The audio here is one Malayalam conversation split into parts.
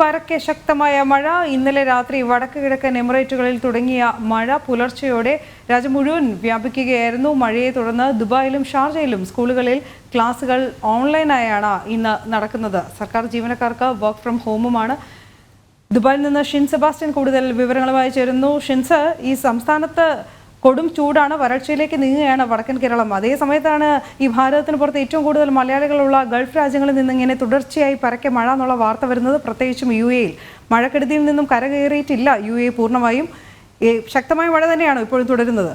പരക്കെ ശക്തമായ മഴ. ഇന്നലെ രാത്രി വടക്ക് കിഴക്കൻ എമിറേറ്റുകളിൽ തുടങ്ങിയ മഴ പുലർച്ചെയോടെ രാജ്യം മുഴുവൻ വ്യാപിക്കുകയായിരുന്നു. മഴയെ തുടർന്ന് ദുബായിലും ഷാർജയിലും സ്കൂളുകളിൽ ക്ലാസുകൾ ഓൺലൈനായാണ് ഇന്ന് നടക്കുന്നത്. സർക്കാർ ജീവനക്കാർക്ക് വർക്ക് ഫ്രം ഹോമുമാണ്. ദുബായിൽ നിന്ന് ഷിൻ സെബാസ്റ്റ്യൻ കൂടുതൽ വിവരങ്ങളുമായി ചേരുന്നു. ഷിൻസ് ഈ സംസ്ഥാനത്ത് കൊടും ചൂടാണ് വരൾച്ചയിലേക്ക് നീങ്ങുകയാണ് വടക്കൻ കേരളം. അതേ സമയത്താണ് ഈ ഭാരതത്തിന് പുറത്ത് ഏറ്റവും കൂടുതൽ മലയാളികളുള്ള ഗൾഫ് രാജ്യങ്ങളിൽ നിന്ന് ഇങ്ങനെ തുടർച്ചയായി പരക്കെ മഴ എന്നുള്ള വാർത്ത വരുന്നത് പ്രത്യേകിച്ചും യു എയിൽ. മഴക്കെടുതിയിൽ നിന്നും കരകയറിയിട്ടില്ല. യു എ പൂർണമായും ശക്തമായ മഴ തന്നെയാണോ ഇപ്പോഴും തുടരുന്നത്.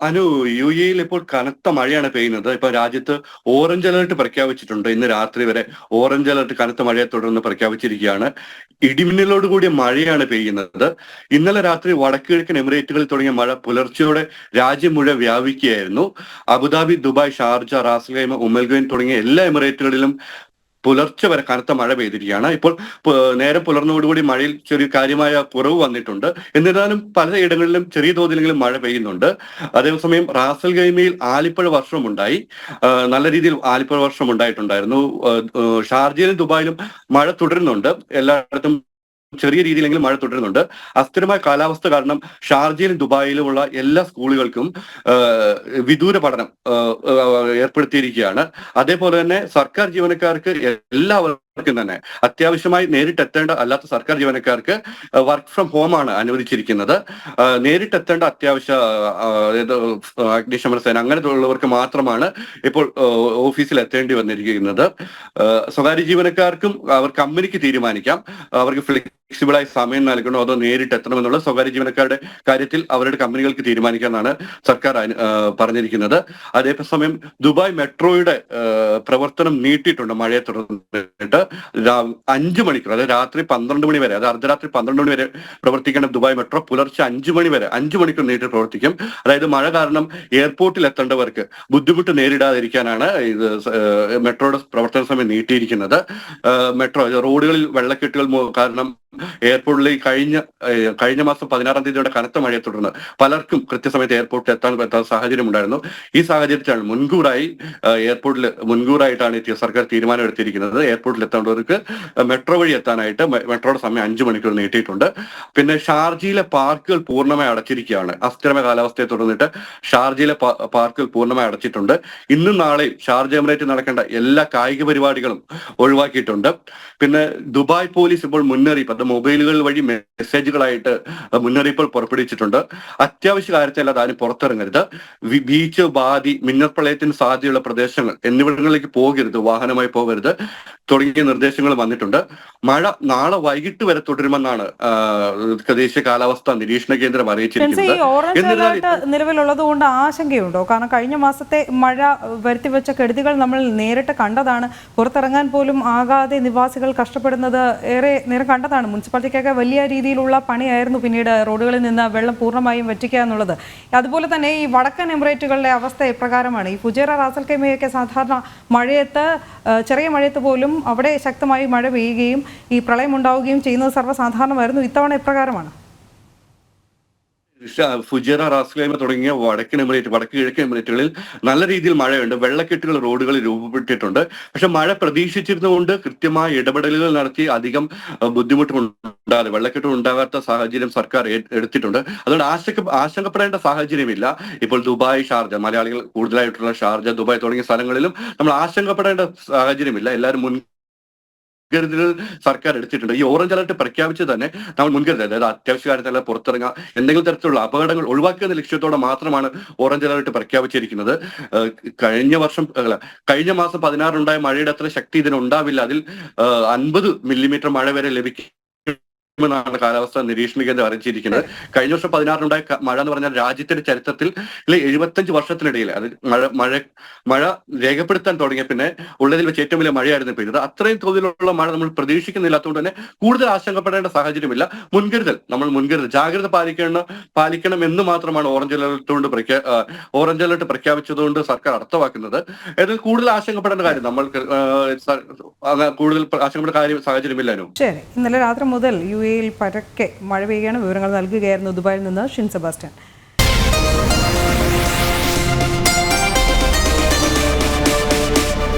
അനു യു എയിൽ ഇപ്പോൾ കനത്ത മഴയാണ് പെയ്യുന്നത്. ഇപ്പൊ രാജ്യത്ത് ഓറഞ്ച് അലർട്ട് പ്രഖ്യാപിച്ചിട്ടുണ്ട്. ഇന്ന് രാത്രി വരെ ഓറഞ്ച് അലർട്ട് കനത്ത മഴയെ തുടർന്ന് പ്രഖ്യാപിച്ചിരിക്കുകയാണ്. ഇടിമിന്നലോട് കൂടിയ മഴയാണ് പെയ്യുന്നത്. ഇന്നലെ രാത്രി വടക്ക് കിഴക്കൻ എമിറേറ്റുകളിൽ തുടങ്ങിയ മഴ പുലർച്ചെയോടെ രാജ്യം മുഴുവൻ വ്യാപിക്കുകയായിരുന്നു. Abu Dhabi Dubai Sharjah Ras Al Khaimah Umm Al Quwain തുടങ്ങിയ എല്ലാ എമിറേറ്റുകളിലും പുലർച്ചെ വരെ കനത്ത മഴ പെയ്തിരിക്കുകയാണ്. ഇപ്പോൾ നേരം പുലർന്നോടുകൂടി മഴയിൽ ചെറിയ കാര്യമായ കുറവ് വന്നിട്ടുണ്ട്. എന്നിരുന്നാലും പലയിടങ്ങളിലും ചെറിയ തോതിലെങ്കിലും മഴ പെയ്യുന്നുണ്ട്. അതേസമയം റാസൽ ഗൈമയിൽ ആലിപ്പഴ വർഷമുണ്ടായി. നല്ല രീതിയിൽ ആലിപ്പഴ വർഷം ഉണ്ടായിട്ടുണ്ടായിരുന്നു. ഷാർജയിലും ദുബായിലും മഴ തുടരുന്നുണ്ട്. എല്ലായിടത്തും ചെറിയ രീതിയിലെങ്കിലും മഴ തുടരുന്നുണ്ട്. അസ്ഥിരമായ കാലാവസ്ഥ കാരണം ഷാർജയിലും ദുബായിലുമുള്ള എല്ലാ സ്കൂളുകൾക്കും വിദൂര പഠനം ഏർപ്പെടുത്തിയിരിക്കുകയാണ്. അതേപോലെ തന്നെ സർക്കാർ ജീവനക്കാർക്ക് എല്ലാവർക്കും തന്നെ അത്യാവശ്യമായി നേരിട്ടെത്തേണ്ട അല്ലാത്ത സർക്കാർ ജീവനക്കാർക്ക് വർക്ക് ഫ്രം ഹോം ആണ് അനുവദിച്ചിരിക്കുന്നത്. നേരിട്ടെത്തേണ്ട അത്യാവശ്യ അഗ്നിശമന സേന അങ്ങനെയുള്ളവർക്ക് മാത്രമാണ് ഇപ്പോൾ ഓഫീസിൽ എത്തേണ്ടി വന്നിരിക്കുന്നത്. സ്വകാര്യ ജീവനക്കാർക്കും അവർ കമ്പനിക്ക് തീരുമാനിക്കാം. അവർക്ക് ഫ്ലെക്സിബിളായി സമയം നൽകണോ അതോ നേരിട്ട് എത്തണമെന്നുള്ള സ്വകാര്യ ജീവനക്കാരുടെ കാര്യത്തിൽ അവരുടെ കമ്പനികൾക്ക് തീരുമാനിക്കാമെന്നാണ് സർക്കാർ പറഞ്ഞിരിക്കുന്നത്. അതേസമയം ദുബായ് മെട്രോയുടെ പ്രവർത്തനം നീട്ടിയിട്ടുണ്ട് മഴയെ തുടർന്നിട്ട്. അഞ്ചു മണിക്കൂർ അതായത് രാത്രി പന്ത്രണ്ട് മണി വരെ അതായത് അർദ്ധരാത്രി പന്ത്രണ്ട് മണി വരെ പ്രവർത്തിക്കേണ്ട ദുബായ് മെട്രോ പുലർച്ചെ അഞ്ചു മണി വരെ അഞ്ചു മണിക്കൂർ നീട്ടി പ്രവർത്തിക്കും. അതായത് മഴ കാരണം എയർപോർട്ടിൽ എത്തേണ്ടവർക്ക് ബുദ്ധിമുട്ട് നേരിടാതിരിക്കാനാണ് ഇത് മെട്രോയുടെ പ്രവർത്തന സമയം നീട്ടിയിരിക്കുന്നത്. മെട്രോ റോഡുകളിൽ വെള്ളക്കെട്ടുകൾ കാരണം എയർപോർട്ടിൽ കഴിഞ്ഞ കഴിഞ്ഞ മാസം പതിനാറാം തീയതിയുടെ കനത്ത മഴയെ തുടർന്ന് പലർക്കും കൃത്യസമയത്ത് എയർപോർട്ടിൽ എത്താൻ പറ്റാത്ത സാഹചര്യം ഉണ്ടായിരുന്നു. ഈ സാഹചര്യത്തിലാണ് മുൻകൂറായി എയർപോർട്ടിൽ മുൻകൂറായിട്ടാണ് സർക്കാർ തീരുമാനം എടുത്തിരിക്കുന്നത് എയർപോർട്ടിൽ എത്തേണ്ടവർക്ക് മെട്രോ വഴി എത്താനായിട്ട് മെട്രോയുടെ സമയം അഞ്ചു മണിക്കൂർ നീട്ടിയിട്ടുണ്ട്. പിന്നെ ഷാർജയിലെ പാർക്കുകൾ പൂർണമായി അടച്ചിരിക്കുകയാണ്. അസ്ഥിരമായ കാലാവസ്ഥയെ തുടർന്നിട്ട് ഷാർജയിലെ പാർക്കുകൾ പൂർണമായി അടച്ചിട്ടുണ്ട്. ഇന്നും നാളെയും ഷാർജ എമിറേറ്റ് നടക്കേണ്ട എല്ലാ കായിക പരിപാടികളും ഒഴിവാക്കിയിട്ടുണ്ട്. പിന്നെ ദുബായ് പോലീസ് ഇപ്പോൾ മുന്നറിയിപ്പ്. അത് മൊബൈലുകൾ വഴി മെസ്സേജുകളായിട്ട് മുന്നറിയിപ്പുകൾ പുറപ്പെടുവിച്ചിട്ടുണ്ട്. അത്യാവശ്യ കാര്യത്തിലല്ല ആരും പുറത്തിറങ്ങരുത്. ബീച്ച് ബാതി മിന്നൽപ്രളയത്തിന് സാധ്യതയുള്ള പ്രദേശങ്ങൾ എന്നിവിടങ്ങളിലേക്ക് പോകരുത്. വാഹനമായി പോകരുത്. തുടങ്ങിയ നിർദ്ദേശങ്ങൾ വന്നിട്ടുണ്ട്. മഴ നാളെ വൈകിട്ട് വരെ തുടരുമെന്നാണ് ദേശീയ കാലാവസ്ഥാ നിരീക്ഷണ കേന്ദ്രം അറിയിച്ചിരിക്കുന്നത്. നിലവിലുള്ളത് കൊണ്ട് ആശങ്കയുണ്ടോ? കാരണം കഴിഞ്ഞ മാസത്തെ മഴ വരുത്തിവെച്ച കെടുതികൾ നമ്മൾ നേരിട്ട് കണ്ടതാണ്. പുറത്തിറങ്ങാൻ പോലും ആകാതെ നിവാസികൾ കഷ്ടപ്പെടുന്നത് ഏറെ നേരം കണ്ടതാണ്. മുനിസിപ്പാലിറ്റിക്കൊക്കെ വലിയ രീതിയിലുള്ള പണിയായിരുന്നു പിന്നീട് റോഡുകളിൽ നിന്ന് വെള്ളം പൂർണമായും വറ്റിക്കുക എന്നുള്ളത്. അതുപോലെ തന്നെ ഈ വടക്കൻ എമിറേറ്റുകളുടെ അവസ്ഥ ഇപ്രകാരമാണ് ഈ ഫുജേറ റാസൽ കെമയൊക്കെ സാധാരണ മഴയത്ത് ചെറിയ മഴയത്ത് പോലും അവിടെ ശക്തമായി മഴ പെയ്യുകയും ഈ പ്രളയം ഉണ്ടാവുകയും ചെയ്യുന്നത് സർവസാധാരണമായിരുന്നു. ഇത്തവണ ഇപ്രകാരമാണ് ഫുജിറ റാസ്ലേമ തുടങ്ങിയ വടക്കൻ എമിറേറ്റ് വടക്ക് കിഴക്കൻ എമിറേറ്റുകളിൽ നല്ല രീതിയിൽ മഴയുണ്ട്. വെള്ളക്കെട്ടുകൾ റോഡുകളിൽ രൂപപ്പെട്ടിട്ടുണ്ട്. പക്ഷെ മഴ പ്രതീക്ഷിച്ചിരുന്നുകൊണ്ട് കൃത്യമായ ഇടപെടലുകൾ നടത്തി അധികം ബുദ്ധിമുട്ടുണ്ടാകാതെ വെള്ളക്കെട്ട് ഉണ്ടാകാത്ത സാഹചര്യം സർക്കാർ എടുത്തിട്ടുണ്ട്. അതുകൊണ്ട് ആശങ്ക ആശങ്കപ്പെടേണ്ട സാഹചര്യമില്ല. ഇപ്പോൾ ദുബായ് ഷാർജ മലയാളികൾ കൂടുതലായിട്ടുള്ള ഷാർജ ദുബായ് തുടങ്ങിയ സ്ഥലങ്ങളിലും നമ്മൾ ആശങ്കപ്പെടേണ്ട സാഹചര്യമില്ല. എല്ലാവരും മുൻ മുൻകരുതലുകൾ സർക്കാർ എടുത്തിട്ടുണ്ട്. ഈ ഓറഞ്ച് അലർട്ട് പ്രഖ്യാപിച്ച് തന്നെ നമ്മൾ മുൻകരുതൽ അതായത് അത്യാവശ്യ കാര്യത്തിൽ പുറത്തിറങ്ങുക എന്തെങ്കിലും തരത്തിലുള്ള അപകടങ്ങൾ ഒഴിവാക്കുക എന്ന ലക്ഷ്യത്തോടെ മാത്രമാണ് ഓറഞ്ച് അലർട്ട് പ്രഖ്യാപിച്ചിരിക്കുന്നത്. കഴിഞ്ഞ വർഷം അല്ല കഴിഞ്ഞ മാസം പതിനാറുണ്ടായ മഴയുടെ അത്ര ശക്തി ഇതിന് ഉണ്ടാവില്ല. അതിൽ അൻപത് മില്ലിമീറ്റർ മഴ വരെ ലഭിക്കും ാണ് കാലാവസ്ഥ നിരീക്ഷണ കേന്ദ്രം അറിയിച്ചിരിക്കുന്നത്. കഴിഞ്ഞ വർഷം പതിനാറിനുണ്ടായ മഴ എന്ന് പറഞ്ഞാൽ രാജ്യത്തിന്റെ ചരിത്രത്തിൽ എഴുപത്തഞ്ച് വർഷത്തിനിടയിൽ അത് മഴ മഴ മഴ രേഖപ്പെടുത്താൻ തുടങ്ങിയ പിന്നെ ഉള്ളതിൽ വെച്ച് ഏറ്റവും വലിയ മഴയായിരുന്നു പെയ്തത് അത്രയും തോതിലുള്ള മഴ നമ്മൾ പ്രതീക്ഷിക്കുന്നില്ലാത്തതുകൊണ്ട് തന്നെ കൂടുതൽ ആശങ്കപ്പെടേണ്ട സാഹചര്യമില്ല. മുൻകരുതൽ നമ്മൾ മുൻകരുതൽ ജാഗ്രത പാലിക്കണം പാലിക്കണം എന്ന് മാത്രമാണ് ഓറഞ്ച് അലർട്ട് കൊണ്ട് പ്രഖ്യാ ഓറഞ്ച് അലർട്ട് പ്രഖ്യാപിച്ചതുകൊണ്ട് സർക്കാർ അർത്ഥമാക്കുന്നത്. ഏതായാലും കൂടുതൽ ആശങ്കപ്പെടേണ്ട കാര്യം നമ്മൾ കൂടുതൽ ആശങ്കപ്പെടേണ്ട കാര്യം സാഹചര്യമില്ലാനോ ശരി. ഇന്നലെ രാത്രി മുതൽ യു എയിൽ പരക്കെ മഴ പെയ്യാണ്. വിവരങ്ങൾ നൽകുകയായിരുന്നു ദുബായിൽ നിന്ന് ഷിൻ സെബാസ്റ്റ്യൻ.